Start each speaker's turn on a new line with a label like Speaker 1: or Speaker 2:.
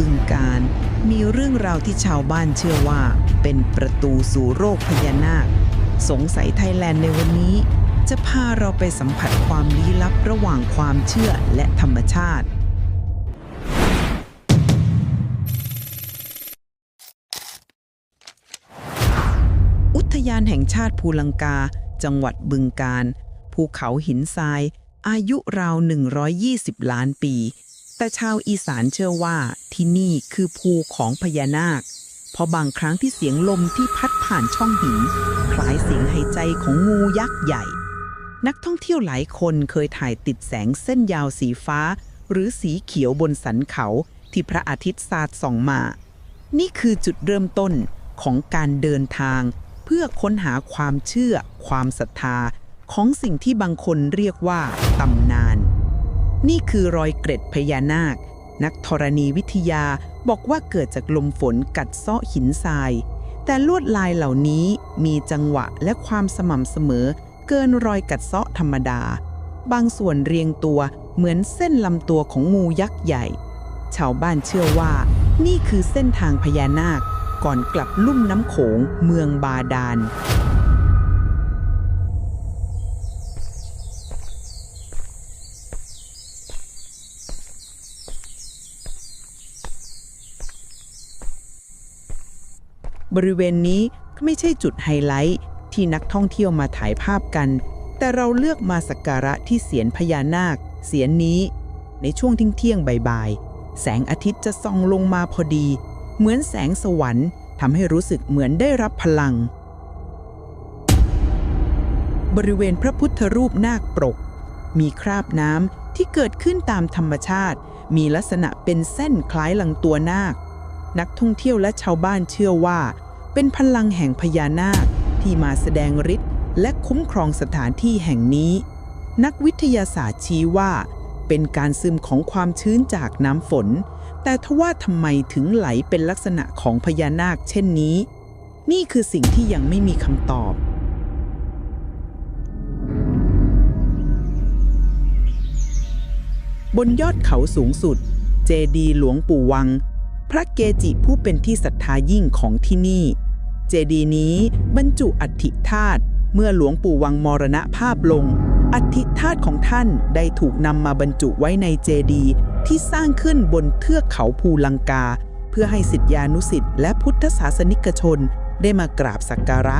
Speaker 1: บึงการ มีเรื่องราวที่ชาวบ้านเชื่อว่า เป็นประตูสู่โรคพญานาค สงสัยไทยแลนด์ในวันนี้ จะพาเราไปสัมผัสความลี้ลับระหว่างความเชื่อและธรรมชาติอุทยานแห่งชาติภูลังกา จังหวัดบึงการ ภูเขาหินทราย อายุราว 120 ล้านปี แต่ชาวอีสานเชื่อว่าที่นี่คือภูของพญานาค เพราะบางครั้งที่เสียงลมที่พัดผ่านช่องหิน คล้ายเสียงหายใจของงูยักษ์ใหญ่ นักท่องเที่ยวหลายคนเคยถ่ายติดแสงเส้นยาวสีฟ้า หรือสีเขียวบนสันเขาที่พระอาทิตย์สาดส่องมา นี่คือจุดเริ่มต้นของการเดินทาง เพื่อค้นหาความเชื่อ ความศรัทธา ของสิ่งที่บางคนเรียกว่าตำนาน นี่คือรอยเกร็ดพญานาค นักธรณีวิทยาบอกว่าเกิดจากลมฝนกัดเซาะหินทราย แต่ลวดลายเหล่านี้มีจังหวะและความสม่ำเสมอ เกินรอยกัดเซาะธรรมดา บางส่วนเรียงตัวเหมือนเส้นลำตัวของงูยักษ์ใหญ่ ชาวบ้านเชื่อว่า นี่คือเส้นทางพญานาคก่อนกลับลุ่มน้ำโขงเมืองบาดาล บริเวณนี้ไม่ใช่จุดไฮไลท์ที่นักท่องเที่ยวมาถ่ายภาพกัน แต่เราเลือกมาสักการะที่เสียนพญานาค เสียนนี้ ในช่วงทิ้งเที่ยงบ่ายๆ แสงอาทิตย์จะส่องลงมาพอดี เหมือนแสงสวรรค์ทำให้รู้สึกเหมือนได้รับพลัง บริเวณพระพุทธรูปนาคปรก มีคราบน้ำที่เกิดขึ้นตามธรรมชาติ มีลักษณะเป็นเส้นคล้ายลังตัวนาค นักท่องเที่ยวและชาวบ้านเชื่อว่า เป็นพลังแห่งพญานาคที่มาแสดงฤทธิ์และคุ้มครองสถานที่แห่งนี้ นักวิทยาศาสตร์ชี้ว่า เป็นการซึมของความชื้นจากน้ำฝน แต่ทว่าทำไมถึงไหลเป็นลักษณะของพญานาคเช่นนี้ นี่คือสิ่งที่ยังไม่มีคำตอบบนยอดเขาสูงสุด เจดีหลวงปู่วัง พระเกจิผู้เป็นที่ศรัทธายิ่งของที่นี่ เจดีย์นี้บรรจุอัฐิธาตุเมื่อหลวงปู่วังมรณภาพลง อัฐิธาตุของท่านได้ถูกนำมาบรรจุไว้ในเจดีย์ที่สร้างขึ้นบนเทือกเขาภูลังกา เพื่อให้สิทธิานุสิทธิ์และพุทธศาสนิกชนได้มากราบสักการะ